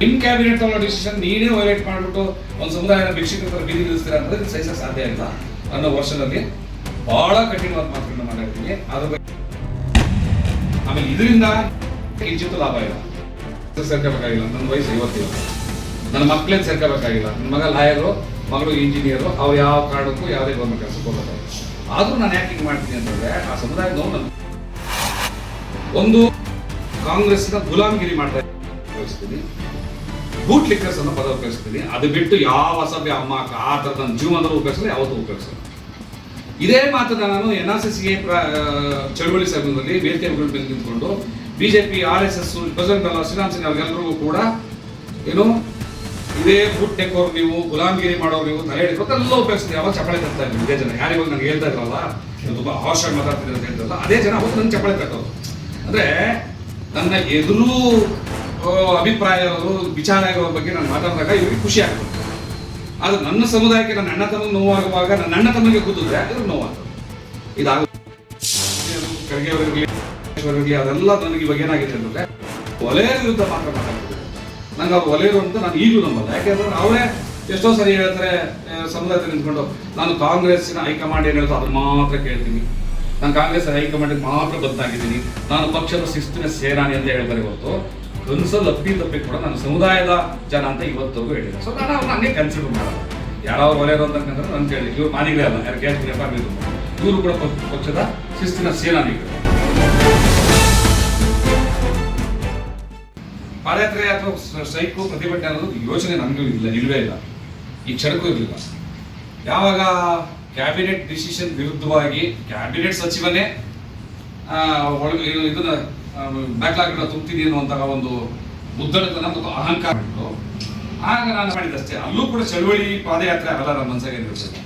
ನಿಮ್ ಕ್ಯಾಬಿನೆಟ್ ತಗೊಳ್ಳೋ ಡಿಸಿಷನ್ ನೀನೇ ವೈಲೇಟ್ ಮಾಡಿಬಿಟ್ಟು ಒಂದು ಸಮುದಾಯದ ಭಿಕ್ಷಕರ ಬೀದಿ ನಿಲ್ಲಿಸ್ತೀರ ಅಂದ್ರೆ ಸಹಿಸ ಸಾಧ್ಯ ಇಲ್ಲ ಅನ್ನೋ ವರ್ಷದಲ್ಲಿ ಬಹಳ ಕಠಿಣವಾದ ಮಾತುಗಳನ್ನ ಮಾಡಿರ್ತೀನಿ ಅದ್ರ ಬಗ್ಗೆ ಆಮೇಲೆ ಇದರಿಂದ ಕಿಂಚಿತ್ತು ಲಾಭ ಇಲ್ಲ. ಸೇರ್ಕೋಬೇಕಾಗಿಲ್ಲ. ನನ್ನ ವಯಸ್ಸು ಇವತ್ತಿಲ್ಲ ನನ್ನ ಮಕ್ಕಳೇನು ಸೇರ್ಕೋಬೇಕಾಗಿಲ್ಲ. ನನ್ನ ಮಗ ಲಾಯರು, ಮಗಳು ಇಂಜಿನಿಯರು ಅವ್ರು ಯಾವ ಕಾರಣಕ್ಕೂ ಯಾವುದೇ ಗೌರ್ಮೆಂಟ್ ಕೆಲಸಕ್ಕೆ ಹೋಗಬೇಕಾಗಿಲ್ಲ ಆದರೂ ನಾನು ಯಾಕೆ ಹಿಂಗೆ ಮಾಡ್ತೀನಿ ಅಂತಂದರೆ, ಆ ಸಮುದಾಯ ನೋವು ಒಂದು ಕಾಂಗ್ರೆಸ್ನ ಗುಲಾಮಗಿರಿ ಮಾಡ್ತಾ ಉಪಯೋಗಿಸ್ತೀನಿ ಬೂಟ್ ಲಿಕ್ಕರ್ಸ್ ಅನ್ನೋ ಪದ ಉಪಯೋಗಿಸ್ತೀನಿ. ಅದು ಬಿಟ್ಟು ಯಾವ ಸಭೆ, ಅಮ್ಮ, ಆ ಥರ ನನ್ನ ಜೀವನದಲ್ಲಿ ಉಪಯೋಗಿಸಲ್ಲ ಯಾವತ್ತೂ ಉಪಯೋಗಿಸಲ್ಲ ಇದೇ ಮಾತನ್ನ ನಾನು ಎನ್ ಆರ್ ಸಿ ಚಳವಳಿ ಸಮಯದಲ್ಲಿ ವೇದಿಕೆಗಳು ಮೇಲೆ ನಿಂತ್ಕೊಂಡು BJP, R S S president ಅಲ್ಲ ಶ್ರೀರಾಮ್ ಸಿಂಗ್ ಅವ್ರಿಗೆಲ್ಲರಿಗೂ ಕೂಡ ಏನು, ಇದೇ ಬೂಟ್ ಅವ್ರು ನೀವು ಗುಲಾಮಗಿರಿ ಮಾಡೋರು ನೀವು, ತಲೆ ಹಿಡಿದು ಎಲ್ಲ ಉಪಯೋಗಿಸ್ತೀನಿ ಯಾವಾಗ ಚಪ್ಪಳೆ ತರ್ತಾ ಇದ್ದೀನಿ ಇದೇ ಜನ. ಯಾರಿಗೂ ನನಗೆ ಹೇಳ್ತಾ ಇದ್ರಲ್ಲ ತುಂಬ ಮಾತಾಡ್ತೀನಿ ಮಾತಾಡ್ತಿದ್ರೆ ಅಂತ ಹೇಳ್ತಾರಲ್ಲ, ಅದೇ ಜನ ಅವತ್ತು ನನ್ನ ಚಪ್ಪಳೆ ತರ್ತವ್ರು ಅಂದ್ರೆ ನನ್ನ ಎದುರು ಆ, ವಿಚಾರಗಳ ಬಗ್ಗೆ ನಾನು ಮಾತಾಡಿದಾಗ ಇವರಿಗೆ ಖುಷಿ ಆಗ್ತದೆ. ಆದ್ರೆ ನನ್ನ ಸಮುದಾಯಕ್ಕೆ ನನ್ನ ಅಣ್ಣ ತಮ್ಮ ನೋವಾಗುವಾಗ ನನ್ನ ಅಣ್ಣ ತಮ್ಮಗೆ ಕೂತಿದ್ರೆ ಅದ್ರ ನೋವಾಗ್ತದೆ. ಇದಾಗ ಅದೆಲ್ಲ ನನಗೆ ಇವಾಗ ಏನಾಗಿದೆ ಅಂದ್ರೆ ಒಲೆಯ ವಿರುದ್ಧ ಮಾತ್ರ ಮಾತಾಡ್ತಿದ್ದೆ ನಂಗೆ ಅವ್ರು ಒಲೆಯರು ಅಂತ ನಾನು ಈಗಲೂ ನಂಬಲ್ಲ. ಯಾಕೆಂದ್ರೆ ಅವರೇ ಎಷ್ಟೋ ಸರಿ ಹೇಳ್ತಾರೆ ಸಮುದಾಯ ಸಮುದಾಯದಲ್ಲಿ ನಿಂತ್ಕೊಂಡು ನಾನು ಕಾಂಗ್ರೆಸ್ಸಿನ ಹೈಕಮಾಂಡ್ ಏನು ಹೇಳ್ತೋ ಅದನ್ನ ಮಾತ್ರ ಕೇಳ್ತೀನಿ. ನಾನು ಕಾಂಗ್ರೆಸ್ ಹೈಕಮಾಂಡ್ ಮಾತ್ರ ಬದ್ದಾಗಿದ್ದೀನಿ ನಾನು ಪಕ್ಷದ ಶಿಸ್ತಿನ ಸೇನಾನಿ ಅಂತ ಹೇಳ್ತಾರೆ ಹೊರತು ಕನಸಲ್ಲಿ ಅಪ್ಪಿ ತಪ್ಪಿ ಕೂಡ ನಾನು ಸಮುದಾಯದ ಜನ ಅಂತ ಇವತ್ತವರೆಗೂ ಹೇಳಿದೆ ಸೊ ನಾನು ಅವ್ರನ್ನ ಹಂಗೆ ಕನ್ಸಿಡರ್ ಮಾಡಲ್ಲ ಯಾರು ಒಲೆಯರು ಅಂತಂದ್ರೆ ನನ್ನ ಕೇಳಿ ಇವ್ರು ಮಾನಿಗಳೇ ಅಲ್ಲ, ಯಾರು ಕೇಳ್ತೀನಿ ಇವರು ಕೂಡ ಪಕ್ಷ- ಪಕ್ಷದ ಶಿಸ್ತಿನ ಸೇನಾನಿಗಳು. ಪಾದಯಾತ್ರೆ ಅಥವಾ ಸ್ಟ್ರೈಕು ಪ್ರತಿಭಟನೆ ಅನ್ನೋದು ಯೋಚನೆ ನನಗೂ ಇಲ್ಲ ಇಲ್ಲವೇ ಇಲ್ಲ. ಈ ಚರಕು ಇರಲಿಲ್ಲ. ಯಾವಾಗ ಕ್ಯಾಬಿನೆಟ್ ಡಿಸಿಷನ್ ವಿರುದ್ಧವಾಗಿ, ಕ್ಯಾಬಿನೆಟ್ ಸಚಿವನೇ ಒಳಗೆ ಇದನ್ನು ಇದನ್ನ ಬ್ಯಾಕ್ಲಾಗ್ ತುಂಬ್ತೀನಿ ಅನ್ನುವಂತಹ ಒಂದು ಮುದ್ದಡತನ ಮತ್ತು ಅಹಂಕಾರ ಇತ್ತು. ಆಗ ನಾನು ಮಾಡಿದಷ್ಟೇ, ಅಲ್ಲೂ ಕೂಡ ಚಳುವಳಿ ಪಾದಯಾತ್ರೆ ಆಗಲ್ಲ ನಮ್ಮ ಮನಸ್ಸಿಗೆ ಇರ್ತದೆ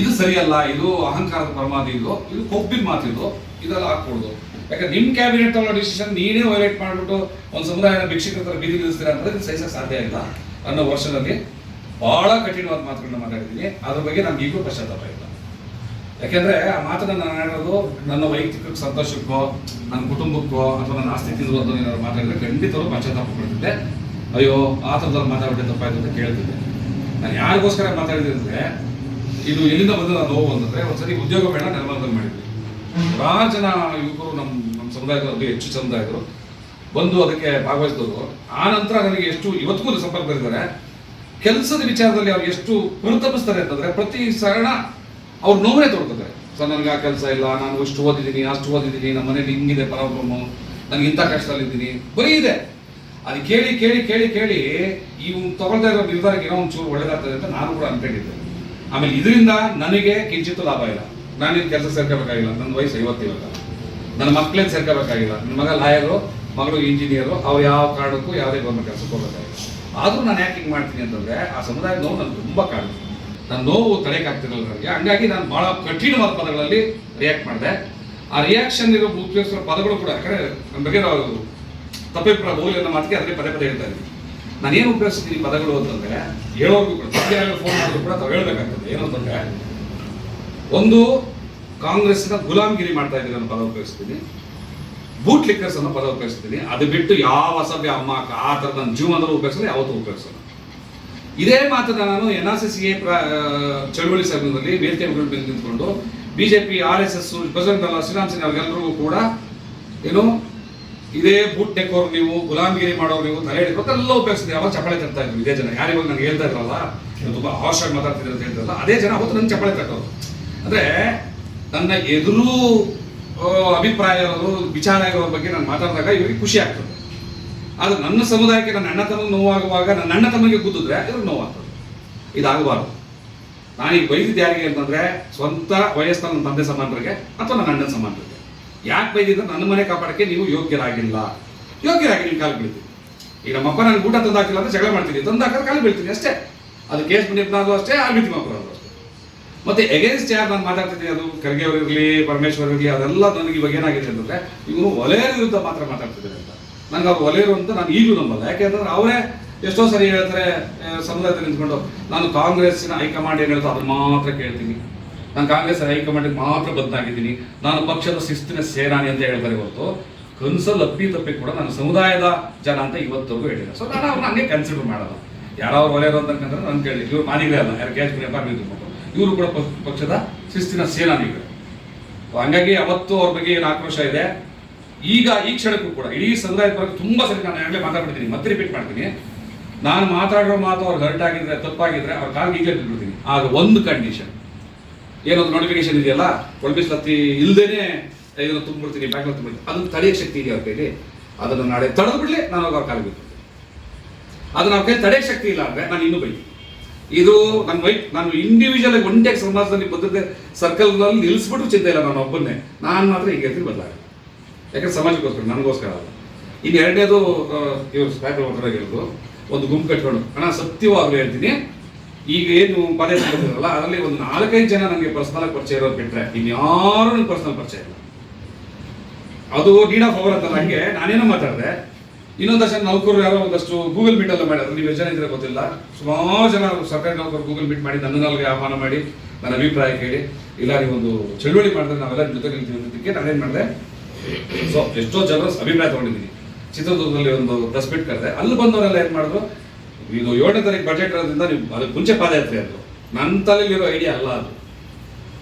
ಇದು ಸರಿಯಲ್ಲ, ಇದು ಅಹಂಕಾರದ ಪರಮಾದಿ ಇದು ಇದು ಕೊಬ್ಬಿನ ಮಾತು ಇದು, ಇದೆಲ್ಲ ಹಾಕ್ಕೊಡುದು. ಯಾಕಂದ್ರೆ ನಿಮ್ ಕ್ಯಾಬಿನೆಟ್ ತಗೊಳ್ಳೋ ಡಿಸಿಷನ್ ನೀನೇ ವೈಲೇಟ್ ಮಾಡಿಬಿಟ್ಟು ಒಂದು ಸಮುದಾಯದ ಭಿಕ್ಷಕರ ಬೀದಿ ನಿಲ್ಲಿಸ್ತೀರಾ ಅಂದ್ರೆ ಇದು ಸಹಿಸಕ್ಕೆ ಸಾಧ್ಯ ಇಲ್ಲ ಅನ್ನೋ ವರ್ಷದಲ್ಲಿ ಬಹಳ ಕಠಿಣವಾದ ಮಾತುಗಳನ್ನ ಮಾತಾಡಿದ್ದೀನಿ. ಅದ್ರ ಬಗ್ಗೆ ನಮ್ಗೆ ಈಗಲೂ ಪಶ್ಚಾತ್ತಾಪ ಇಲ್ಲ ಯಾಕೆಂದ್ರೆ ಆ ಮಾತನ್ನ ನಾನು ಹೇಳೋದು ನನ್ನ ವೈಯಕ್ತಿಕ ಸಂತೋಷಕ್ಕೋ, ನನ್ನ ಕುಟುಂಬಕ್ಕೋ ಅಥವಾ ನನ್ನ ಆಸ್ತಿ ತಿಂದು ಅಂತ ಏನಾದ್ರು ಮಾತಾಡಿದ್ರೆ ಖಂಡಿತವಾಗ್ಲೂ ಪಶ್ಚಾತ್ತಾಪ ಪಡ್ತಿದ್ದೆ. ಅಯ್ಯೋ, ಆ ಥರದಲ್ಲಿ ಮಾತಾಡ್ಬಿಟ್ಟೆ ತಪ್ಪಾಯ್ತು ಅಂತ ಕೇಳ್ತಿದ್ದೆ. ನಾನು ಯಾರಿಗೋಸ್ಕರ ಮಾತಾಡಿದ್ರೆ ಇದು ಎಲ್ಲಿಂದ ಬಂದ ನೋವು ಅಂತಂದ್ರೆ ಒಂದ್ಸರಿ ಉದ್ಯೋಗ ಮೇಳ ನಿರ್ಮಾಣದಲ್ಲಿ ಮಾಡಿದ್ವಿ. ಭಾಳ ಜನ ಯುವಕರು ನಮ್ಮ ನಮ್ಮ ಸಮುದಾಯದವ್ರಿಗೆ ಹೆಚ್ಚು ಸಮುದಾಯದರು ಬಂದು ಅದಕ್ಕೆ ಭಾಗವಹಿಸಿದವರು. ಆ ನಂತರ ನನಗೆ ಎಷ್ಟು, ಇವತ್ತಿಗೂ ಇದ್ದಾರೆ ಕೆಲಸದ ವಿಚಾರದಲ್ಲಿ ಅವ್ರು ಎಷ್ಟು ಪರಿತಪಿಸ್ತಾರೆ ಅಂತಂದ್ರೆ ಪ್ರತಿ ಸರಣ ಅವ್ರು ನೋವೇ ತೊಡ್ಕೊತಾರೆ ಸರ್, ನನಗೆ ಆ ಕೆಲಸ ಇಲ್ಲ, ನಾನು ಇಷ್ಟು ಓದಿದ್ದೀನಿ, ಅಷ್ಟು ಓದಿದ್ದೀನಿ, ನಮ್ಮ ಮನೇಲಿ ಹಿಂಗಿದೆ ಪ್ರಾಬ್ಲಮ್ಮು ನನಗೆ ಇಂಥ ಕಷ್ಟದಲ್ಲಿದ್ದೀನಿ ಬರೀ ಇದೆ. ಅದು ಕೇಳಿ ಕೇಳಿ ಕೇಳಿ ಕೇಳಿ ಇವ್ನು ತಗೊಳ್ತಾ ಇರೋ ನಿರ್ಧಾರಕ್ಕೆ ಏನೋ ಒಂಚೂರು ಒಳ್ಳೇದಾಗ್ತದೆ ಅಂತ ನಾನು ಕೂಡ ಅನ್ಕೊಂಡಿದ್ದೆ. ಆಮೇಲೆ ಇದರಿಂದ ನನಗೆ ಕಿಂಚಿತ್ತು ಲಾಭ ಇಲ್ಲ. ನಾನೇನು ಕೆಲಸ ಸೇರ್ಕೋಬೇಕಾಗಿಲ್ಲ. ನನ್ನ ವಯಸ್ಸು ಐವತ್ತಿವಾಗ ನನ್ನ ಮಕ್ಕಳೇನು ಸೇರ್ಕೋಬೇಕಾಗಿಲ್ಲ. ನನ್ನ ಮಗ ಲಾಯರು, ಮಗಳು ಇಂಜಿನಿಯರು, ಅವ್ರು ಯಾವ ಕಾರಣಕ್ಕೂ ಯಾವುದೇ ಗೌರ್ಮೆಂಟ್ ಕೆಲಸಕ್ಕೆ ಹೋಗಬೇಕಾಗಿಲ್ಲ ಆದರೂ ನಾನು ಯಾಕೆ ಹಿಂಗೆ ಮಾಡ್ತೀನಿ ಅಂತಂದರೆ, ಆ ಸಮುದಾಯದ ನೋವು ನನಗೆ ತುಂಬ ಕಾಡುತ್ತೆ ನನ್ನ ನೋವು ತಡೆಯಕ್ಕಾಗ್ತಿರಲ್ಲ ನನಗೆ ಹಂಗಾಗಿ ನಾನು ಬಹಳ ಕಠಿಣವಾದ ಪದಗಳಲ್ಲಿ ರಿಯಾಕ್ಟ್ ಮಾಡಿದೆ. ಆ ರಿಯಾಕ್ಷನ್ ಇರೋ ಉಪಯೋಗಿಸಿರೋ ಪದಗಳು ಕೂಡ, ಯಾಕಂದ್ರೆ ನನ್ನ ಬಗ್ಗೆ ನಾವು ತಪ್ಪೆ ಬೋಲಿ ಅನ್ನೋ ಮಾತಿಗೆ ಅದನ್ನೇ ಪದೇ ಪದೇ ಹೇಳ್ತಾ ಇದ್ದೀನಿ. ನಾನು ಏನು ಉಪಯೋಗಿಸ್ತೀನಿ ಪದಗಳು ಅಂತಂದ್ರೆ ಹೇಳೋರ್ಗೂ ಕೂಡ ಫೋನ್ ಮಾಡಿದ್ರು ಕೂಡ ತಾವು ಹೇಳ್ಬೇಕಾಗ್ತದೆ. ಏನು ಅಂತಂದ್ರೆ ಒಂದು ಕಾಂಗ್ರೆಸ್ನ ಗುಲಾಮಗಿರಿ ಮಾಡ್ತಾ ಇದ್ದೀನಿ ಅನ್ನೋ ಪದ ಉಪಯೋಗಿಸ್ತೀನಿ. ಬೂಟ್ ಲಿಕ್ಕರ್ಸ್ ಅನ್ನೋ ಪದ ಉಪಯೋಗಿಸ್ತೀನಿ. ಅದು ಬಿಟ್ಟು ಯಾವ ಸಭೆ ಅಮ್ಮ, ಆ ಥರ ನನ್ನ ಜೀವನದಲ್ಲೂ ಉಪಯೋಗಿಸಲ್ಲ, ಯಾವತ್ತೂ ಉಪಯೋಗಿಸಲ್ಲ. ಇದೇ ಮಾತನ್ನ ನಾನು ಎನ್ ಆರ್ ಸಿ ಚಳವಳಿ ಸಂಘದಲ್ಲಿ ವೇದಿಕೆ ನಿಂತ್ಕೊಂಡು BJP, R S S president ಅಲ್ಲ ಶ್ರೀರಾಮ್ ಕೂಡ ಏನು ಇದೇ ಬೂಟ್ ಟೆಕೋರು ನೀವು, ಗುಲಾಮಗಿರಿ ಮಾಡೋರು ನೀವು, ತಲೆ ಎಲ್ಲ ಉಪಯೋಗಿಸಿದೆ ಯಾವಾಗ ಚಪ್ಪಳೆ ತರ್ತಾ ಇದ್ರು? ಇದೇ ಜನ. ಯಾರಿಗೂ ನಂಗೆ ಹೇಳ್ತಾ ಇದ್ರಲ್ಲ ತುಂಬಾ ಹಾಶ್ ಆಗಿ ಮಾತಾಡ್ತಿದ್ರೆ ಅಂತ ಹೇಳ್ತಾರಲ್ಲ, ಅದೇ ಜನ ಅವತ್ತು ನನ್ನ ಚಪ್ಪಳೆ ತಟ್ಟೋರು ಅಂದ್ರೆ ನನ್ನ ಎದುರು ಅಭಿಪ್ರಾಯ ಇರೋರು ವಿಚಾರ ಇರೋರ ಬಗ್ಗೆ ನಾನು ಮಾತಾಡಿದಾಗ ಇವ್ರಿಗೆ ಖುಷಿ ಆಗ್ತದೆ. ಆದ್ರೆ ನನ್ನ ಸಮುದಾಯಕ್ಕೆ ನನ್ನ ಅಣ್ಣ ತಮ್ಮ ನೋವಾಗುವಾಗ ನನ್ನ ಅಣ್ಣ ತಮ್ಮಗೆ ಕೂತಿದ್ರೆ ಇವ್ರಿಗೆ ನೋವಾಗ್ತದೆ. ಇದಾಗಬಾರ್ದು. ನಾನೀಗ ಬೈದಿದ್ದು ಯಾರಿಗೆ ಅಂತಂದ್ರೆ ಸ್ವಂತ ವಯಸ್ಸಿನ ನನ್ನ ತಂದೆ ಸಮಾನರಿಗೆ ಅಥವಾ ನನ್ನ ಅಣ್ಣನ ಸಮಾನರಿಗೆ. ಯಾಕೆ ಬೈದಿದ್ರೆ ನನ್ನ ಮನೆ ಕಾಪಾಡಕ್ಕೆ ನೀವು ಯೋಗ್ಯರಾಗಿಲ್ಲ. ಯೋಗ್ಯರಾಗಿ ನೀವು ಕಾಲು ಬೀಳ್ತೀನಿ ಈಗ ನಮ್ಮಪ್ಪ ನಾನು ಊಟ ತಂದು ಹಾಕಿಲ್ಲ ಅಂತ ಜಗಳ ಮಾಡ್ತೀನಿ. ತಂದು ಹಾಕಿದ್ರೆ ಕಾಲು ಬೀಳ್ತೀನಿ ಅಷ್ಟೇ. ಅದು ಕೇಸ್ ಬಂದಿದ್ದು ಅಷ್ಟೇ ಆಲ್ಬಿತಿ ಮಕ್ಕಳು ಅಷ್ಟೇ. ಮತ್ತೆ ಎಗೇನ್ಸ್ಟ್ ಯಾರು ನಾನು ಮಾತಾಡ್ತಿದ್ದೀನಿ ಅದು? ಖರ್ಗೆ ಅವರಿರಲಿ, ಪರಮೇಶ್ವರ್ ಇರಲಿ ಅದೆಲ್ಲ ನನಗೆ ಇವಾಗ ಏನಾಗಿದೆ ಅಂತಂದ್ರೆ ಇವರು ಒಲೆಯ ವಿರುದ್ಧ ಮಾತ್ರ ಮಾತಾಡ್ತಿದ್ದಾರೆ ಅಂತ. ನಂಗೆ ಅವ್ರು ಒಲೆಯರು ಅಂತ ನಾನು ಈಗಲೂ ನಂಬಲ್ಲ. ಯಾಕೆಂದ್ರೆ ಅವರೇ ಎಷ್ಟೋ ಸರಿ ಹೇಳ್ತಾರೆ ಸಮುದಾಯದ ನಿಂತ್ಕೊಂಡು, ನಾನು ಕಾಂಗ್ರೆಸ್ಸಿನ ಹೈಕಮಾಂಡ್ ಏನು ಹೇಳ್ತೋ ಅದನ್ನ ಮಾತ್ರ ಕೇಳ್ತೀನಿ. ನಾನು ಕಾಂಗ್ರೆಸ್ ಹೈಕಮಾಂಡ್ ಮಾತ್ರ ಬದಲಾಗಿದ್ದೀನಿ ನಾನು ಪಕ್ಷದ ಶಿಸ್ತಿನ ಸೇನಾನಿ ಅಂತ ಹೇಳ್ತಾರೆ ಇವತ್ತು ಕನ್ಸಲ್ ಅಪ್ಪಿ ತಪ್ಪಿ ಕೂಡ ನಾನು ಸಮುದಾಯದ ಜನ ಅಂತ ಇವತ್ತವರೆಗೂ ಹೇಳಿಲ್ಲ. ಸೊ ನಾನು ಅವ್ರನ್ನ ಹಂಗೆ ಕನ್ಸಿಡರ್ ಮಾಡಲ್ಲ. ಅವ್ರು ಒಲೆಯರು ಅಂತಂದ್ರೆ ನಾನು ಕೇಳಿ ಇವ್ರು ಮಾನಿಗ್ರೆ ಅಲ್ಲ, ಯಾರು ಕೆ ಎಚ್ ಇವರು ಕೂಡ ಪಕ್ಷ- ಪಕ್ಷದ ಶಿಸ್ತಿನ ಸೇನಾನಿಗಳು. ಹಂಗಾಗಿ ಅವತ್ತು ಅವ್ರ ಬಗ್ಗೆ ಏನು ಆಕ್ರೋಶ ಇದೆ? ಈಗ ಈ ಕ್ಷಣಕ್ಕೂ ಕೂಡ, ಇಡೀ ಬಗ್ಗೆ ತುಂಬಾ ಸರಿ ನಾನು ಆಗಲೇ ಮಾತಾಡ್ಬಿಡ್ತೀನಿ, ಮತ್ತೆ ರಿಪೀಟ್ ಮಾಡ್ತೀನಿ. ನಾನು ಮಾತಾಡೋ ಮಾತು ಅವ್ರು ಹರ್ಟ್ ಆಗಿದ್ರೆ ತಪ್ಪಾಗಿದ್ರೆ ಅವ್ರ ಕಾಲಿಗೆ ಈಗಲೇ ಬಿಟ್ಬಿಡ್ತೀನಿ. ಆಗ ಒಂದು ಕಂಡೀಷನ್ ಏನೊಂದು ನೋಟಿಫಿಕೇಶನ್ ಇದೆಯಲ್ಲ ಒಳಬಿಸ್ಲತ್ತಿ ಇಲ್ಲದೇನೆ ಇದನ್ನು ತುಂಬಿಡ್ತೀನಿ ಬ್ಯಾಂಕ್ ತುಂಬಿಡ್ತೀನಿ ಅದನ್ನು ತಡೆಯೋ ಶಕ್ತಿ ಇದೆಯಾ ಅವ್ರ ಕೈಲಿ? ಅದನ್ನು ನಾಳೆ ತಡೆದು ಬಿಡಲಿ, ನಾನು ಅವ್ರ ಕಾಲಿಗೆ ಬಿಡ್ತೀನಿ ಅದನ್ನು ನಾವು ಕೈ ತಡೆಯೋ ಶಕ್ತಿ ಇಲ್ಲ ಅಂದರೆ ನಾನು ಇನ್ನೂ ಬೈತೀನಿ. ಇದು ನನ್ನ ವೈ, ನಾನು ಇಂಡಿವಿಜುವಲ್ ಆಗಿ ಒಂದೇ ಸಮಾಜದಲ್ಲಿ ಬದ್ಧತೆ ಸರ್ಕಲ್ನಲ್ಲಿ ನಿಲ್ಲಿಸ್ಬಿಟ್ಟು ಚಿಂತೆ ಇಲ್ಲ ನಾನು ಒಬ್ಬನ್ನೇ. ನಾನು ಮಾತ್ರ ಈಗ ಬದಲಾಗ ಯಾಕಂದ್ರೆ ಸಮಾಜಕ್ಕೋಸ್ಕರ ನನಗೋಸ್ಕರ ಅಲ್ಲ. ಇನ್ನು ಎರಡನೇದು ಇವರು ಸ್ಪೈಕಲ್ ಹೊರಗಿರೋದು ಒಂದು ಗುಂಪು ಕಟ್ಕೊಂಡು, ಅಣ್ಣ ಸತ್ಯವಾಗ್ಲೂ ಹೇಳ್ತೀನಿ, ಈಗ ಏನು ಪದೇ ಬಂದಿರಲ್ಲ ಅದರಲ್ಲಿ ಒಂದು ನಾಲ್ಕೈದು ಜನ ನನಗೆ ಪರ್ಸನಲ್ ಪರಿಚಯ ಇರೋದು ಬಿಟ್ರೆ, ಇನ್ಯಾರು ನನಗೆ ಪರ್ಸನಲ್ ಪರಿಚಯ ಇಲ್ಲ. ಅದು ನೀಡ್ ಆಫ್ ಅವರ್ ಅಂತಲ್ಲ, ಹಂಗೆ ನಾನೇನೋ ಮಾತಾಡಿದೆ ಇನ್ನೊಂದಷ್ಟು ಜನ ನೌಕರರು ಯಾರೋ ಒಂದಷ್ಟು ಗೂಗಲ್ ಮೀಟ್ ಎಲ್ಲ ಮಾಡಿದ್ರು, ನೀವು ಜನ ಇದ್ರೆ ಗೊತ್ತಿಲ್ಲ, ಸುಮಾರು ಜನ ಸರ್ಕಾರಿ ನೌಕರರು ಗೂಗಲ್ ಮೀಟ್ ಮಾಡಿ ನನ್ನ ನಾಲ್ಗೆ ಆಹ್ವಾನ ಮಾಡಿ, ನನ್ನ ಅಭಿಪ್ರಾಯ ಕೇಳಿ, ಇಲ್ಲ ನೀವು ಒಂದು ಚಳುವಳಿ ಮಾಡಿದ್ರೆ ನಾವೆಲ್ಲ ಜೊತೆ ಅನ್ನೋದಕ್ಕೆ ನಾನೇನು ಮಾಡಿದೆ ಸೊ ಎಷ್ಟೋ ಜನರ ಅಭಿಪ್ರಾಯ ತಗೊಂಡಿದ್ದೀನಿ ಚಿತ್ರದುರ್ಗದಲ್ಲಿ ಒಂದು ಪ್ರೆಸ್ ಮೀಟ್ ಕರೆದೆ. ಅಲ್ಲಿ ಬಂದವರೆಲ್ಲ ಏನು ಮಾಡಿದ್ರು? ಇದು ಏಳನೇ ತಾರೀಕು ಬಜೆಟ್ ಇರೋದ್ರಿಂದ ನೀವು ಮುಂಚೆ ಪಾದಯಾತ್ರೆ ಅದು. ನನ್ನ ತಲೆಯಲ್ಲಿರೋ ಐಡಿಯಾ ಅಲ್ಲ ಅದು.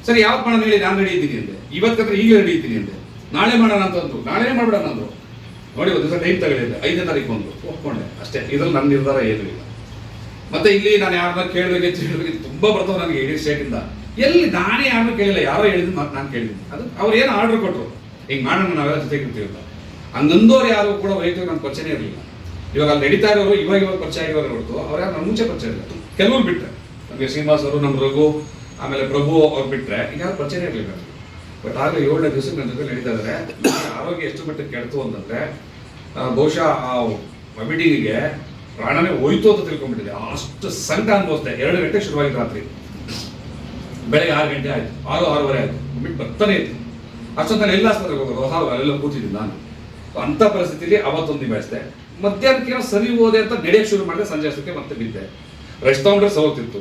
ಸರಿ, ಯಾವ್ದು ಮಾಡೋಣ ಹೇಳಿ ನಾನು ರೆಡಿ ಇದ್ದೀನಿ ಅಂದೆ. ಇವತ್ತಂದ್ರೆ ಈಗ ರೆಡಿ ಇದ್ದೀನಿ ಅಂದೆ. ನಾಳೆ ಮಾಡೋಣ ಅಂತಂದ್ರು ನಾಳೆ ಮಾಡ್ಬಿಡೋಣ ಅಂದ್ರು? ನೋಡಿ, ಒಂದು ದಿವಸ ಟೈಮ್ ತಗೊಂಡಿದ್ದೆ ಐದನೇ ತಾರೀಕು ಒಂದು. ಒಪ್ಕೊಂಡೆ. ಅಷ್ಟೇ. ಇದ್ರಲ್ಲಿ ನನ್ನ ನಿರ್ಧಾರ ಏನೂ ಇಲ್ಲ. ಮತ್ತೆ ಇಲ್ಲಿ ನಾನು ಯಾರನ್ನ ಕೇಳಬೇಕಿತ್ತು ಹೇಳಬೇಕಿತ್ತು ತುಂಬಾ ಬರ್ತಾವೆ ನನಗೆ ಇಡೀ ಸ್ಟೇಟಿಂದ ಎಲ್ಲಿ ನಾನೇ ಯಾರನ್ನೂ ಕೇಳಿಲ್ಲ. ಯಾರೋ ಹೇಳಿದ್ರು ನಾನು ಕೇಳಿದ್ದೀನಿ. ಅದು ಅವ್ರು ಏನು ಆರ್ಡರ್ ಕೊಟ್ಟರು ಹಿಂಗೆ ಮಾಡೋಣ ನಾವೆಲ್ಲ ಜೊತೆಗೆ ಇರ್ತೀವಿ ಅಂತ. ಹಂಗಂದೋರು ಯಾರು ಕೂಡ ವೈಯಕ್ತಿಕ ನನ್ನ ಪರಿಚಯನೇ ಇರಲಿಲ್ಲ. ಇವಾಗ ಅಲ್ಲಿ ನಡೀತಾ ಇರೋರು, ಇವಾಗ ಇವಾಗ ಪರಿಚಯ ಆಗಿರೋರು ಹೊರತು ಅವ್ರು ಯಾರು ನನ್ನ ಮುಂಚೆ ಪರಿಚಯ ಇಲ್ಲ. ಕೆಲವ್ರು ಬಿಟ್ಟರೆ ನಮಗೆ ಶ್ರೀನಿವಾಸ್ ಅವರು, ನಮ್ಮ ರಘು, ಆಮೇಲೆ ಪ್ರಭು ಅವ್ರು ಬಿಟ್ಟರೆ ಈಗ ಯಾರು ಪರಿಚಯನೇ ಇರಲಿಲ್ಲ. ಬಟ್ ಆಗಲೇ ಏಳನೇ ದಿವಸ ನನ್ನ ಜೊತೆ ನಡೀತಾ ಇದ್ದಾರೆ ಆರೋಗ್ಯ ಎಷ್ಟು ಮಟ್ಟಿಗೆ ಕೆಡ್ತು ಅಂತಂದ್ರೆ ಬಹುಶಃ ಆ ಮೀಟಿಂಗಿಗೆ ಪ್ರಾಣನೇ ಹೋಯ್ತು ಅಂತ ತಿಳ್ಕೊಂಡ್ಬಿಟ್ಟಿದೆ. ಅಷ್ಟು ಸಂಕಟ ಅನ್ಭವಿಸ್ದೆ. ಎರಡು ಗಂಟೆ ಶುರುವಾಗಿದ್ದು ರಾತ್ರಿ. ಬೆಳಗ್ಗೆ ಆರು ಗಂಟೆ ಆಯ್ತು. ಆರು, ಆರೂವರೆ ಆಯ್ತು. ಬಿಟ್ಟು ಬರ್ತಾನೆ ಇತ್ತು. ಅಷ್ಟೊತ್ತಲ್ಲಿ ಎಲ್ಲ ಆಸ್ಪತ್ರೆಗೆ ಹೋಗೋದು ಹೌದು ಅಲ್ಲೆಲ್ಲ ಕೂತಿದ್ದೀನಿ ನಾನು. ಅಂತ ಪರಿಸ್ಥಿತಿಲಿ ಅವತ್ತೊಂದು ನಿಭಾಯಿಸಿದೆ ಮಧ್ಯಾಹ್ನಕ್ಕೆ ಸರಿ ಹೋದೆ ಅಂತ ನಡೆಯಕ್ಕೆ ಶುರು ಮಾಡಿದೆ, ಸಂಜೆ ಅಷ್ಟಕ್ಕೆ ಮತ್ತೆ ಬಿದ್ದೆ. ರೆಸ್ಟ್ ತಗೊಂಡ್ರೆ ಸೋತಿತ್ತು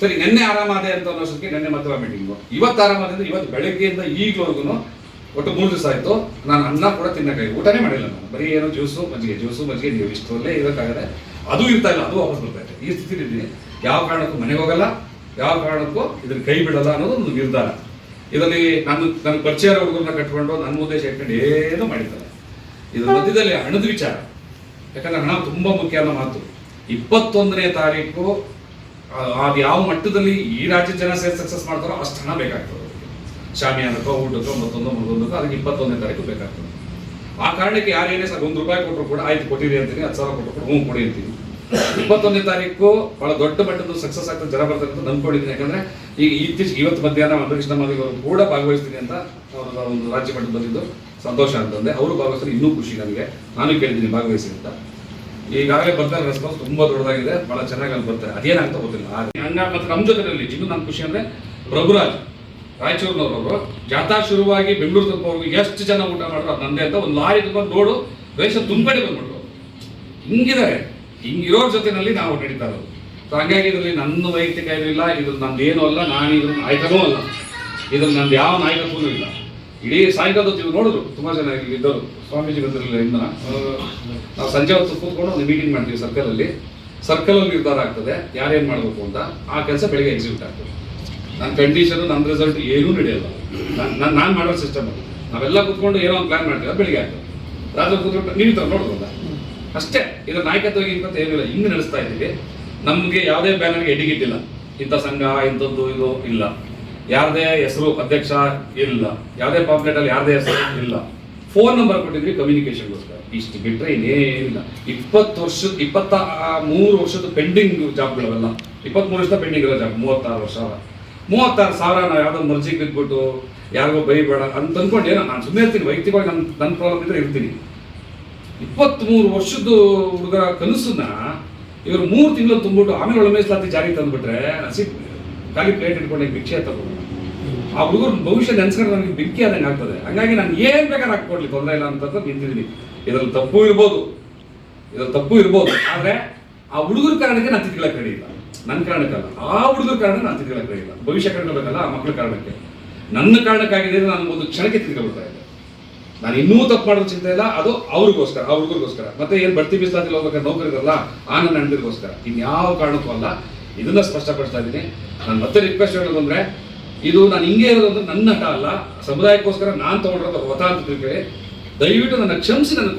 ಸರಿ, ನಿನ್ನೆ ಆರಾಮಾದೆ ಅಂತ ಅನ್ನೋಷ್ಟಕ್ಕೆ ನಿನ್ನೆ ಮತ್ತೆ ಮೀಟಿಂಗು ಇವತ್ತು ಆರಾಮಾದೆ ಅಂದ್ರೆ ಇವತ್ತು ಬೆಳಗ್ಗೆಯಿಂದ ಈಗಲವರೆಗೂ ಒಟ್ಟು ಮೂರು ದಿವಸ ಆಯಿತು. ನಾನು ಅನ್ನ ಕೂಡ ತಿನ್ನಕ್ಕಾಗಿ ಊಟನೇ ಮಾಡಿಲ್ಲ ನಾನು. ಬರೀ ಏನೋ ಜ್ಯೂಸು, ಮಜ್ಜಿಗೆ. ಜ್ಯೂಸು, ಮಜ್ಜಿಗೆ, ನೀವು ಇಷ್ಟರಲ್ಲೇ ಇರೋಕ್ಕಾಗದೆ ಅದು ಇರ್ತಾ ಇಲ್ಲ, ಅದು ವಾಪಸ್ ಬರ್ತಾ ಇದೆ ಈ ಸ್ಥಿತಿಯಲ್ಲಿ ಇದ್ದೀನಿ. ಯಾವ ಕಾರಣಕ್ಕೂ ಮನೆಗೆ ಹೋಗಲ್ಲ, ಯಾವ ಕಾರಣಕ್ಕೂ ಇದನ್ನು ಕೈ ಬಿಡಲ್ಲ ಅನ್ನೋದು ಒಂದು ನಿರ್ಧಾರ. ಇದರಲ್ಲಿ ನಾನು ನನ್ನ ಪರಿಚಯ ಹುಡುಗರನ್ನ ಕಟ್ಕೊಂಡು ನನ್ನ ಮುಂದೆ ಇಟ್ಕೊಂಡು ಏನು ಮಾಡಿದ್ದಾರೆ. ಇದ್ರ ಮಧ್ಯದಲ್ಲಿ ಹಣದ ವಿಚಾರ. ಯಾಕಂದ್ರೆ ಹಣ ತುಂಬಾ ಮುಖ್ಯ ಅನ್ನೋ ಮಾತು. ಇಪ್ಪತ್ತೊಂದನೇ ತಾರೀಕು ಅದು ಯಾವ ಮಟ್ಟದಲ್ಲಿ ಈ ರಾಜ್ಯ ಜನ ಸೇರಿ ಸಕ್ಸಸ್ ಮಾಡ್ತಾರೋ ಅಷ್ಟು ಹಣ ಬೇಕಾಗ್ತದೆ ಶಾಮಿ ಶಾಮಿಯಾನಕ್ಕೋ, ಊಟಕ್ಕೋ, ಮತ್ತೊಂದು ಮತ್ತೊಂದಕ್ಕೋ, ಅದಕ್ಕೆ ಇಪ್ಪತ್ತೊಂದನೇ ತಾರೀಕು ಬೇಕಾಗ್ತದೆ. ಆ ಕಾರಣಕ್ಕೆ ಯಾರೇನೇ ಸರ್ ಒಂದು ರೂಪಾಯಿ ಕೊಟ್ಟರು ಕೂಡ ಆಯ್ತು, ಕೊಟ್ಟಿದೆ ಅಂತೀನಿ, ಹತ್ತು ಸಾವಿರ ಕೊಟ್ಟರು ಹ್ಞೂ ಕೊಡಿ ಅಂತೀನಿ. ಇಪ್ಪತ್ತೊಂದನೇ ತಾರೀಕು ಬಹಳ ದೊಡ್ಡ ಮಟ್ಟದ ಸಕ್ಸಸ್ ಆಗ್ತದೆ ಜನ ಬರ್ತಾರೆ ಅಂತ ನಂಬ್ಕೊಂಡಿದ್ದೀನಿ. ಯಾಕಂದ್ರೆ ಈಗ ಇತ್ತೀಚೆಗೆ ಇವತ್ತು ಮಧ್ಯಾಹ್ನ ಮಂದಕೃಷ್ಣ ಅವರು ಕೂಡ ಭಾಗವಹಿಸ್ತೀನಿ ಅಂತ ಅವರ ಒಂದು ರಾಜ್ಯ ಮಟ್ಟದ ಬಂದಿದ್ದು. ಸಂತೋಷ ಅಂತಂದೆ ಅವರು ಭಾಗವಹಿಸಿದ್ರೆ ಇನ್ನೂ ಖುಷಿ ನನಗೆ ನಾನು ಕೇಳಿದ್ದೀನಿ ಭಾಗವಹಿಸಿ ಅಂತ. ಈಗಾಗಲೇ ಬರ್ತಾರೆ ರೆಸ್ಪಾನ್ಸ್ ತುಂಬಾ ದೊಡ್ಡದಾಗಿದೆ. ಬಹಳ ಚೆನ್ನಾಗಿ ಅಲ್ಲಿ ಬರ್ತಾರೆ ಅದೇನಾಗ್ತಾ ಗೊತ್ತಿಲ್ಲ. ಹಂಗ. ಮತ್ತೆ ನಮ್ಮ ಜೊತೆಯಲ್ಲಿ ಇನ್ನು ನನ್ನ ಖುಷಿ ಅಂದ್ರೆ ಪ್ರಭುರಾಜ್ ರಾಯಚೂರಿನವರು ಜಾಥಾ ಶುರುವಾಗಿ ಬೆಂಗಳೂರು ತನಕ ಎಷ್ಟು ಜನ ಊಟ ಮಾಡ್ರು ಅದು ನಂದೇ ಅಂತ ಒಂದು ಲಾರಿ ತುಂಬ ನೋಡು, ರೇಷನ್ ತುಂಬ್ಕೊಂಡೆ ಬಂದ್ಬಿಟ್ರು. ಹಿಂಗಿದ್ದಾರೆ. ಹಿಂಗಿರೋರ್ ಜೊತೆನಲ್ಲಿ ನಾವು ನಡೀತಾ ಇರೋದು. ಸೊ ಹಂಗಾಗಿ ಇದರಲ್ಲಿ ನನ್ನ ವೈಯಕ್ತಿಕ ಏನಿಲ್ಲ ಇದು ಏನೂ ಅಲ್ಲ, ನಾನು ಇದ್ರ ನಾಯಕನೂ ಅಲ್ಲ. ಇದ್ರಲ್ಲಿ ನಂದು ಯಾವ ನಾಯಕತ್ವನೂ ಇಲ್ಲ. ಇಡೀ ಸಾಯಂಕಾಲದ ನೀವು ನೋಡಿದ್ರು, ತುಂಬ ಜನ ಇಲ್ಲಿ ಇದ್ದರು ಇಂದ ನಾವು ಸಂಜೆ ಹೊತ್ತು ಕೂತ್ಕೊಂಡು ಒಂದು ಮೀಟಿಂಗ್ ಮಾಡ್ತೀವಿ ಸರ್ಕಲಲ್ಲಿ ಸರ್ಕಲ್ ಅಲ್ಲಿ ನಿರ್ಧಾರ ಆಗ್ತದೆ, ಯಾರೇನು ಮಾಡಬೇಕು ಅಂತ. ಆ ಕೆಲಸ ಬೆಳಿಗ್ಗೆ ಎಕ್ಸಿಕ್ಯೂಟ್ ಆಗ್ತದೆ. ನನ್ನ ಕಂಡೀಷನ್ ನನ್ನ ರಿಸಲ್ಟ್ ಏನೂ ನಡೆಯಲ್ಲ. ನಾನು ನಾನು ಮಾಡೋ ಸಿಸ್ಟಮ್ ನಾವೆಲ್ಲ ಕೂತ್ಕೊಂಡು ಏನೋ ಒಂದು ಪ್ಲ್ಯಾನ್ ಮಾಡ್ತೀವಿ ಬೆಳಿಗ್ಗೆ ಆಗ್ತದೆ. ರಾತ್ರಿ ಕೂತ್ಕೊಂಡು ನೀವು ನೋಡ್ಬೋದ ಅಷ್ಟೇ ಇದ್ರ ನಾಯಕತ್ವ ಅಂತ ಏನಿಲ್ಲ ಹಿಂಗೆ ನಡೆಸ್ತಾ ಇದ್ದೀವಿ. ನಮಗೆ ಯಾವುದೇ ಬ್ಯಾನರ್ಗೆ ಎಡಿಗಿಟ್ಟಿಲ್ಲ. ಇಂಥ ಸಂಘ, ಇಂಥದ್ದು ಇದು ಇಲ್ಲ. ಯಾರದೇ ಹೆಸರು ಅಧ್ಯಕ್ಷ ಇಲ್ಲ. ಯಾವುದೇ ಪಾಂಪ್ಲೆಟ್ ಅಲ್ಲಿ ಯಾರದೇ ಹೆಸರು ಇಲ್ಲ. ಫೋನ್ ನಂಬರ್ ಕೊಟ್ಟಿದ್ವಿ ಕಮ್ಯುನಿಕೇಶನ್ಗೋಸ್ಕರ ಇಷ್ಟು ಬಿಟ್ಟರೆ ಇನ್ನೇನಿಲ್ಲ ಇಪ್ಪತ್ತು ವರ್ಷದ ಇಪ್ಪತ್ತ ಮೂರು ವರ್ಷದ ಪೆಂಡಿಂಗ್ ಜಾಬ್ಗಳವೆಲ್ಲ ಇಪ್ಪತ್ಮೂರು ವರ್ಷದ ಪೆಂಡಿಂಗ್ ಇರೋ ಜಾಬ್ ಮೂವತ್ತಾರು ವರ್ಷ. ಮೂವತ್ತಾರು ಸಾವಿರ ನಾವು ಯಾವುದೋ ಮರ್ಜಿಗೆ ಬಿದ್ಬಿಟ್ಟು, ಯಾರಿಗೋ ಬೈಬೇಡ ಅಂತ ಅನ್ಕೊಂಡು ಏನೋ, ನಾನು ಸುಮ್ಮನೆ ಇರ್ತೀನಿ. ವೈಯಕ್ತಿಕವಾಗಿ ನನ್ನ ನನ್ನ ಪ್ರಾಬ್ಲಮ್ ಇದ್ರೆ ಇರ್ತೀನಿ. ಇಪ್ಪತ್ಮೂರು ವರ್ಷದ ಹುಡುಗರ ಕನಸನ್ನ ಇವರು ಮೂರು ತಿಂಗಳು ತುಂಬಿಟ್ಟು ಆಮೇಲೆ ಒಳ ಮೀಸಲಾತಿ ಜಾರಿಗೆ ತಂದ್ಬಿಟ್ರೆ ಹಸಿ ಖಾಲಿ ಪ್ಲೇಟ್ ಇಟ್ಕೊಂಡು ಭಿಕ್ಷೆ ತಗೊಂಡು ಆ ಹುಡುಗರ ಭವಿಷ್ಯ ನೆನೆಸ್ಕೊಂಡು ನನಗೆ ಬೆಂಕಿ ಆದಂಗೆ ಆಗ್ತದೆ. ಹಂಗಾಗಿ ನಾನು ಏನ್ ಬೇಕಾದ್ರೆ ಹಾಕ್ಕೊಡ್ಲಿ, ತೊಂದರೆ ಇಲ್ಲ ಅಂತ ನಿಂತಿದ್ದೀನಿ. ಇದ್ರಲ್ಲಿ ತಪ್ಪು ಇರ್ಬೋದು. ಇದ್ರಲ್ಲಿ ತಪ್ಪು ಇರ್ಬೋದು. ಆದ್ರೆ ಆ ಹುಡುಗರ ಕಾರಣಕ್ಕೆ ನಾನು ತಿದ್ಕೊಳ್ಳೋಕೆ ಇಲ್ಲ. ನನ್ನ ಕಾರಣಕ್ಕಲ್ಲ ಆ ಹುಡುಗರ ಕಾರಣ ನಾನು ತಿದ್ಕೊಳ್ಳೋಕೆ ಇಲ್ಲ. ಭವಿಷ್ಯ ಕಂಡ್ಕೋಬೇಕಲ್ಲ ಆ ಮಕ್ಕಳ ಕಾರಣಕ್ಕೆ. ನನ್ನ ಕಾರಣಕ್ಕಾಗಿದೆ ನಾನು ಒಂದು ಕ್ಷಣಕ್ಕೆ ತಿದ್ಕೊಳ್ತಾ ಇದ್ದೆ. ನಾನು ಇನ್ನೂ ತಪ್ಪು ಮಾಡೋದು ಚಿಂತೆ ಇಲ್ಲ, ಅದು ಅವ್ರಿಗೋಸ್ಕರ ಆ ಹುಡುಗರಿಗೋಸ್ಕರ ಮತ್ತೆ ಏನು ಬಡ್ತಿ ಬಿಸ್ಲಾತಿಲ್ಲ ಹೋಗ್ಬೇಕಾದ್ರೆ ನೌಕರಿಗಲ್ಲ ಆ ನನ್ನ ಅಣ್ಣದಿಗೋಸ್ಕರ ಇನ್ಯಾವ ಕಾರಣಕ್ಕೂ ಅಲ್ಲ, ಇದನ್ನ ಸ್ಪಷ್ಟಪಡಿಸ್ತಾ ಇದ್ದೀನಿ. ನಾನು ಮತ್ತೆ ರಿಕ್ವೆಸ್ಟ್ ಹೇಳೋದು ಇದು ನಾನು ಹಿಂಗೆ ಇರೋದು ಅಂದ್ರೆ ನನ್ನ ಹಠ ಅಲ್ಲ, ಸಮುದಾಯಕ್ಕೋಸ್ಕರ ನಾನು ತಗೊಂಡಿರೋದು ಹೊತ ಅಂತ ತಿಳ್ಕೊಳ್ಳಿ. ದಯವಿಟ್ಟು ನನ್ನ ಕ್ಷಮಿಸಿ ನನಗೆ